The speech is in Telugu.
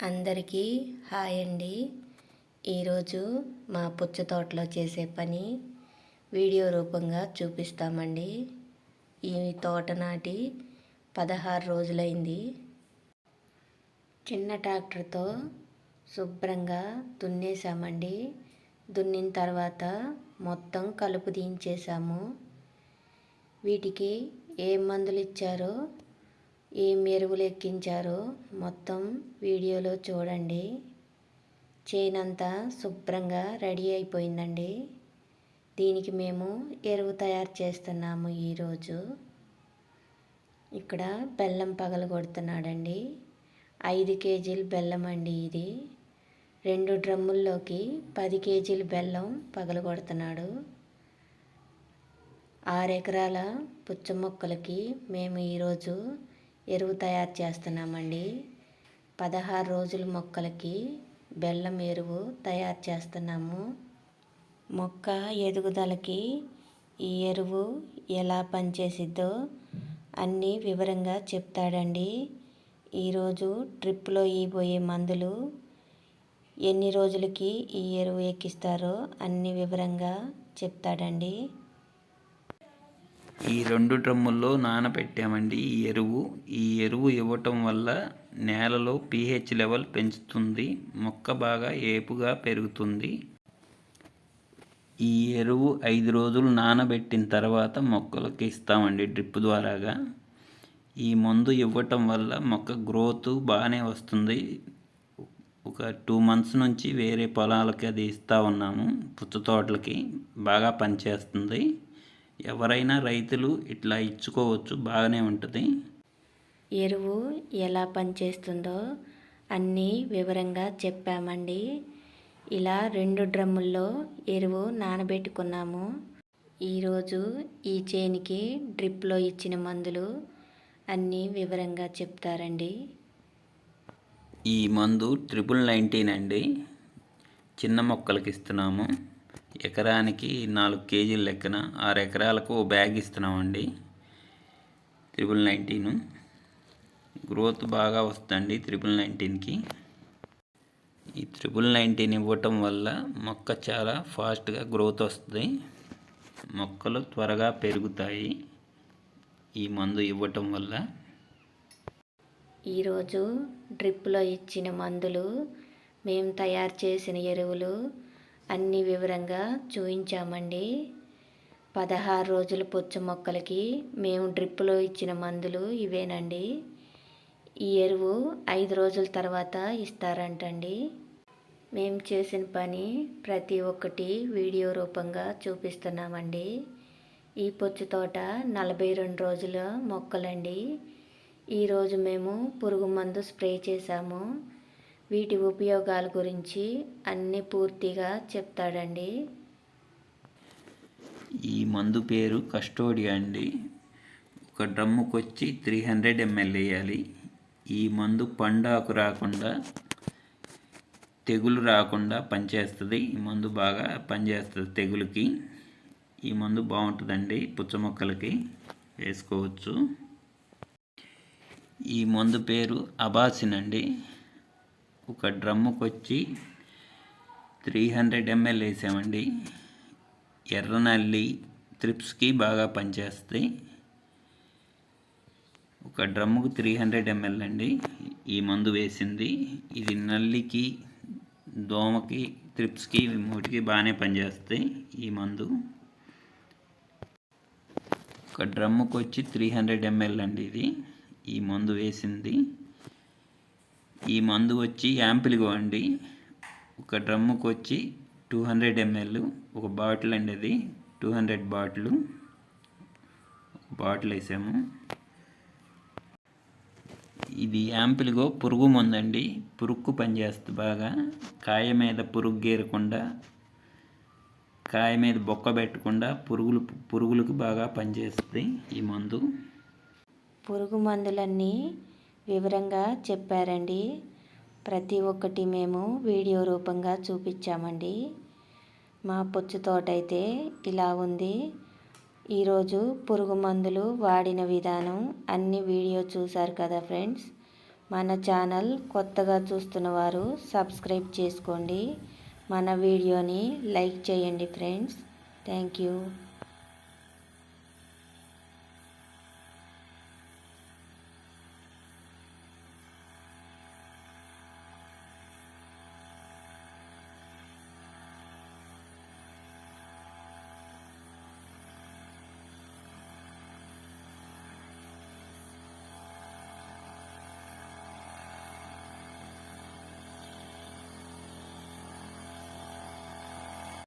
అందరికీ హాయ్ అండి. ఈరోజు మా పుచ్చ తోటలో చేసే పని వీడియో రూపంగా చూపిస్తామండి. ఈ తోట నాటి పదహారు రోజులైంది. చిన్న ట్రాక్టర్తో శుభ్రంగా దున్నేసామండి దున్నిన తర్వాత మొత్తం కలుపు దించేసాము వీటికి ఏ మందులు ఇచ్చారో ఏం ఎరువులు ఎక్కించారో మొత్తం వీడియోలో చూడండి. చేనంతా శుభ్రంగా రెడీ అయిపోయిందండి. దీనికి మేము ఎరువు తయారు చేస్తున్నాము ఈరోజు. ఇక్కడ బెల్లం పగల కొడుతున్నాడండి ఐదు కేజీలు బెల్లం అండి ఇది. రెండు డ్రమ్ముల్లోకి పది కేజీలు బెల్లం పగలు కొడుతున్నాడు ఆరు ఎకరాల పుచ్చ మొక్కలకి మేము ఈరోజు ఎరువు తయారు చేస్తున్నామండి. పదహారు రోజుల మొక్కలకి బెల్లం ఎరువు తయారు చేస్తున్నాము. మొక్క ఎదుగుదలకి ఈ ఎరువు ఎలా పనిచేసిద్దో అన్నీ వివరంగా చెప్తాడండి. ఈరోజు ట్రిప్లో ఇవ్వబోయే మందులు ఎన్ని రోజులకి ఈ ఎరువు ఎక్కిస్తారో అన్ని వివరంగా చెప్తాడండి. ఈ రెండు డ్రమ్ముల్లో నానబెట్టామండి. ఈ ఎరువు ఈ ఎరువు ఇవ్వటం వల్ల నేలలో పీహెచ్ లెవెల్ పెంచుతుంది. మొక్క బాగా ఏపుగా పెరుగుతుంది. ఈ ఎరువు ఐదు రోజులు నానబెట్టిన తర్వాత మొక్కలకి ఇస్తామండి డ్రిప్ ద్వారాగా. ఈ మందు ఇవ్వటం వల్ల మొక్క గ్రోత్ బాగానే వస్తుంది. ఒక టూ మంత్స్ నుంచి వేరే పొలాలకి అది ఇస్తూ ఉన్నాము. పుచ్చ తోటలకి బాగా పనిచేస్తుంది. ఎవరైనా రైతులు ఇట్లా ఇచ్చుకోవచ్చు బాగానే ఉంటుంది. ఎరువు ఎలా పనిచేస్తుందో అన్నీ వివరంగా చెప్పామండి. ఇలా రెండు డ్రమ్ముల్లో ఎరువు నానబెట్టుకున్నాము. ఈరోజు ఈ చేనికి డ్రిప్లో ఇచ్చిన మందులు అన్నీ వివరంగా చెప్తారండి. ఈ మందు ట్రిపుల్ నైన్టీన్ అండి. చిన్న మొక్కలకి ఇస్తున్నాము. ఎకరానికి నాలుగు కేజీల లెక్కన ఆరు ఎకరాలకు ఓ బ్యాగ్ ఇస్తున్నామండి. Triple nineteen. గ్రోత్ బాగా వస్తుందండి త్రిబుల్ నైన్టీన్కి. ఈ త్రిబుల్ నైన్టీన్ ఇవ్వటం వల్ల మొక్క చాలా ఫాస్ట్గా గ్రోత్ వస్తుంది. మొక్కలు త్వరగా పెరుగుతాయి. ఈ మందు ఇవ్వటం వల్ల ఈరోజు డ్రిప్లో ఇచ్చిన మందులు మేము తయారు చేసిన ఎరువులు అన్ని వివరంగా చూపించామండి పదహారు రోజుల పుచ్చ మొక్కలకి మేము డ్రిప్పులో ఇచ్చిన మందులు ఇవేనండి. ఈ ఎరువు ఐదు రోజుల తర్వాత ఇస్తారంటండి. మేము చేసిన పని ప్రతి ఒక్కటి వీడియో రూపంగా చూపిస్తున్నామండి. ఈ పొచ్చు తోట నలభై రెండు రోజుల మొక్కలండి. ఈరోజు మేము పురుగు మందు స్ప్రే చేసాము వీటి ఉపయోగాల గురించి అన్ని పూర్తిగా చెప్తాడండి. ఈ మందు పేరు కస్టోడియా అండి. ఒక డ్రమ్ముకు వచ్చి త్రీ హండ్రెడ్ ఎంఎల్ వేయాలి. ఈ మందు పండాకు రాకుండా తెగులు రాకుండా పనిచేస్తుంది. ఈ మందు బాగా పనిచేస్తుంది తెగులుకి. ఈ మందు బాగుంటుందండి పుచ్చ మొక్కలకి. వేసుకోవచ్చు. ఈ మందు పేరు అబాసిన్ అండి. ఒక డ్రమ్ముకు వచ్చి త్రీ హండ్రెడ్ ఎంఎల్ వేసామండి. ఎర్రనల్లి త్రిప్స్కి బాగా పనిచేస్తాయి. ఒక డ్రమ్ముకు త్రీ హండ్రెడ్ ఎంఎల్ అండి ఈ మందు వేసింది. ఇది నల్లికి దోమకి త్రిప్స్కి మూటికి బాగానే పనిచేస్తాయి ఈ మందు. ఒక డ్రమ్ముకు వచ్చి త్రీ హండ్రెడ్ ఎంఎల్ అండి ఇది. ఈ మందు వేసింది. ఈ మందు వచ్చి యాంపిల్గో అండి ఒక డ్రమ్ముకు వచ్చి టూ హండ్రెడ్ ఎంఎల్ ఒక బాటిల్ అండి అది టూ హండ్రెడ్ బాటిల్. బాటిల్ వేసాము ఇది యాంపిల్గో పురుగు మందండి. పురుక్కు పనిచేస్తుంది బాగా. కాయ మీద పురుగు గేరకుండా కాయ మీద బొక్క పెట్టకుండా పురుగులు పురుగులకు బాగా పనిచేస్తుంది ఈ మందు. పురుగు మందులన్నీ వివరంగా చెప్పారండి. ప్రతి ఒక్కటి మేము వీడియో రూపంగా చూపించామండి. మా పుచ్చు తోట అయితే ఇలా ఉంది. ఈరోజు పురుగు మందులు వాడిన విధానం అన్ని వీడియో చూశారు కదా ఫ్రెండ్స్. మన ఛానల్ కొత్తగా చూస్తున్న వారు సబ్స్క్రైబ్ చేసుకోండి. మన వీడియోని లైక్ చేయండి ఫ్రెండ్స్. Thank you.